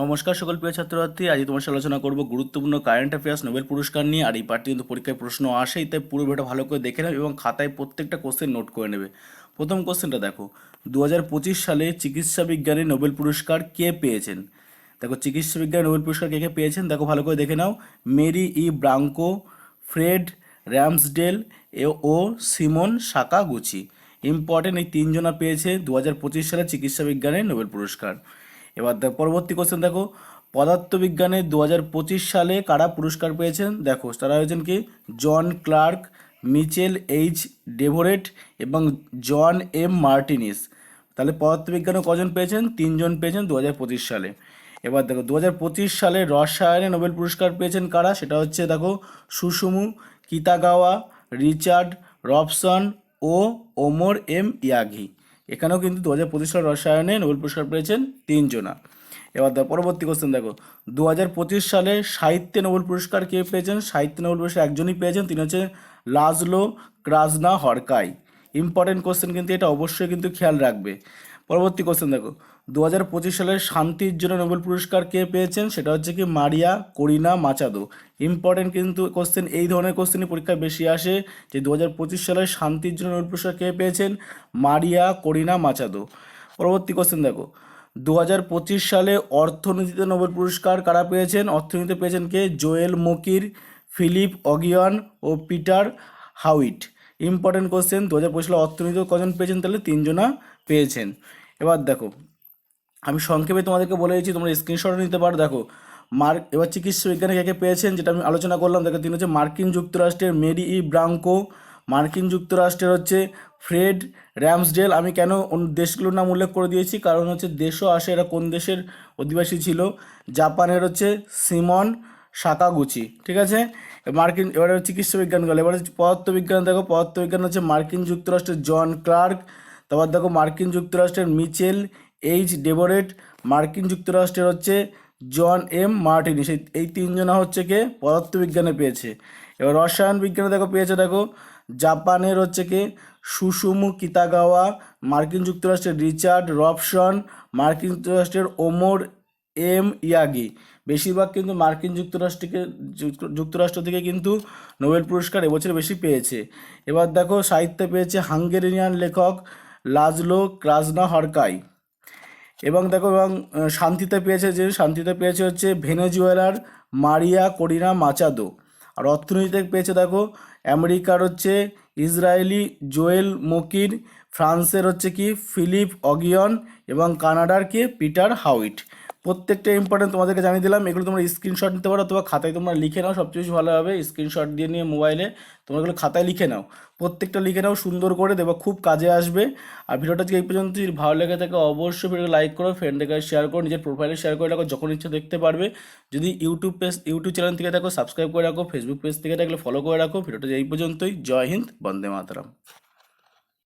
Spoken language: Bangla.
নমস্কার সকল প্রিয় ছাত্রছাত্রী আজ তোমার সাথে আলোচনা করব গুরুত্বপূর্ণ কারেন্ট অ্যাফেয়ার্স নোবেল পুরস্কার নিয়ে, আর এই পার্টি কিন্তু পরীক্ষায় প্রশ্ন আসেই, তাই পুরো ভিডিওটা ভালো করে দেখে নেবে এবং খাতায় প্রত্যেকটা কোশ্চেন নোট করে নেবে। প্রথম কোশ্চেনটা দেখো দু হাজার পঁচিশ সালে চিকিৎসা বিজ্ঞানে নোবেল পুরস্কার কে পেয়েছেন? দেখো, চিকিৎসা বিজ্ঞানে নোবেল পুরস্কার কে কে পেয়েছেন? দেখো, ভালো করে দেখে নাও, Mary E Brunkow, Fred Ramsdell ও সিমন সাকাগুচি। ইম্পর্টেন্ট এই তিনজনা পেয়েছে দু হাজার পঁচিশ সালে চিকিৎসা বিজ্ঞানে নোবেল পুরস্কার। এবার দেখো, পরবর্তী কোশ্চেন দেখো। পদার্থবিজ্ঞানে দু হাজার পঁচিশ সালে কারা পুরস্কার পেয়েছেন? দেখো, তারা হয়েছেন কি? John Clarke, Michel H Devoret এবং জন এম মার্টিনিস। তাহলে পদার্থবিজ্ঞানে কজন পেয়েছেন? তিনজন পেয়েছেন দু হাজার পঁচিশ সালে। এবার দেখো দু হাজার পঁচিশ সালে রসায়নে নোবেল পুরস্কার পেয়েছেন কারা? সেটা হচ্ছে দেখো সুসুমু কিতাগাওয়া, রিচার্ড রবসন ও ওমর এম ইয়াগি এখানেও কিন্তু দু হাজার পঁচিশ সাল রসায়নে নোবেল পুরস্কার পেয়েছেন তিনজনা এবার দেখো পরবর্তী কোশ্চেন দেখো। দু হাজার পঁচিশ সালে সাহিত্যে নোবেল পুরস্কার কে পেয়েছেন? সাহিত্য নোবেল পুরস্কার একজনই পেয়েছেন, তিনি হচ্ছেন লাজলো ক্রাজনা হরকাই। ইম্পর্টেন্ট কোশ্চেন কিন্তু এটা অবশ্যই কিন্তু খেয়াল রাখবে। পরবর্তী কোশ্চেন দেখো। দু হাজার পঁচিশ সালের শান্তির জন্য নোবেল পুরস্কার কে পেয়েছেন? সেটা হচ্ছে কি মারিয়া করিনা মাচাদো। ইম্পর্টেন্ট কিন্তু কোশ্চেন এই ধরনের কোশ্চেনই পরীক্ষায় বেশি আসে যে দু হাজার পঁচিশ সালের শান্তির জন্য নোবেল পুরস্কার কে পেয়েছেন? মারিয়া করিনা মাচাদো। পরবর্তী কোশ্চেন দেখো। দু হাজার পঁচিশ সালে অর্থনীতিতে নোবেল পুরস্কার কারা পেয়েছেন? অর্থনীতিতে পেয়েছেন কে? জোয়েল মকির, ফিলিপ অগিয়ন ও পিটার হাউইট। ইম্পর্টেন্ট কোশ্চেন দু হাজার পঁচিশ সালে অর্থনীতিতে কজন পেয়েছেন? তাহলে তিনজনা পেয়েছেন। এবার দেখো, আমি সংক্ষেপে তোমাদেরকে বলে দিচ্ছি, তোমরা স্ক্রিনশট নিতে পারো। দেখো, মার্ক, এবার চিকিৎসা বিজ্ঞানে কে পেয়েছেন যেটা আমি আলোচনা করলাম। দেখো, তিনি হচ্ছে মার্কিন যুক্তরাষ্ট্রের মেরি ই ব্রাঙ্কো, মার্কিন যুক্তরাষ্ট্রের হচ্ছে ফ্রেড র্যামসডেল। আমি কেন দেশগুলোর নাম উল্লেখ করে দিয়েছি? কারণ হচ্ছে দেশও আসে, এরা কোন দেশের অধিবাসী ছিল? জাপানের হচ্ছে সিমন সাকাগুচি ঠিক আছে? মার্কিন, এবারে চিকিৎসা বিজ্ঞান গেল। এবারে পদার্থবিজ্ঞান, দেখো পদার্থবিজ্ঞান হচ্ছে মার্কিন যুক্তরাষ্ট্রের জন ক্লার্ক, তারপর দেখো মার্কিন যুক্তরাষ্ট্রের মিচেল এইচ ডেবোরেট মার্কিন যুক্তরাষ্ট্রের হচ্ছে জন এম মার্টিনিস সেই, এই তিনজনা হচ্ছে কে? পদার্থবিজ্ঞানে পেয়েছে। এবার রসায়ন বিজ্ঞানে দেখো পেয়েছে, দেখো জাপানের হচ্ছে কে? সুসুমু কিতাগাওয়া, মার্কিন যুক্তরাষ্ট্রের রিচার্ড রবসন মার্কিন যুক্তরাষ্ট্রের ওমর এম ইয়াগি। বেশিরভাগ কিন্তু মার্কিন যুক্তরাষ্ট্রকে, যুক্ত- যুক্তরাষ্ট্র থেকে কিন্তু নোবেল পুরস্কার এবছর বেশি পেয়েছে। এবার দেখো সাহিত্যে পেয়েছে হাঙ্গেরিয়ান লেখক লাজলো ক্রাজনা হরকাই এবং দেখো, এবং শান্তিতে পেয়েছে যে, শান্তিতে পেয়েছে হচ্ছে ভেনেজুয়েলার মারিয়া করিনা মাচাদো। আর অর্থনীতিতে পেয়েছে দেখো আমেরিকার হচ্ছে ইসরায়েলি জোয়েল মকির, ফ্রান্সের হচ্ছে কি ফিলিপ অগিয়ন এবং কানাডার কি পিটার হাউইট। প্রত্যেকটা ইম্পর্টেন্ট তোমাদেরকে জানিয়ে দিলাম। এগুলো তোমরা স্ক্রিনশট নিতে পারো অথবা খাতায় তোমরা লিখে নাও, সবচেয়ে বেশি ভালো হবে। স্ক্রিনশট দিয়ে নিয়ে মোবাইলে তোমরা এগুলো খাতায় লিখে নাও। প্রত্যেকটা লিখে নাও, সুন্দর করে দেবো, খুব কাজে আসবে। আর ভিডিওটা আজকে এই পর্যন্ত যদি ভালো লেগে থাকে অবশ্যই ভিডিও লাইক করো ফ্রেন্ডের কাছে শেয়ার করো, নিজের প্রোফাইলে শেয়ার করে রাখো, যখন ইচ্ছা দেখতে পারবে। যদি ইউটিউব পেজ ইউটিউব চ্যানেল থেকে থাকো সাবস্ক্রাইব করে রাখো ফেসবুক পেজ থেকে থাকলে ফলো করে রাখো। ভিডিওটা এই পর্যন্তই। জয় হিন্দ, বন্দে মাতরম।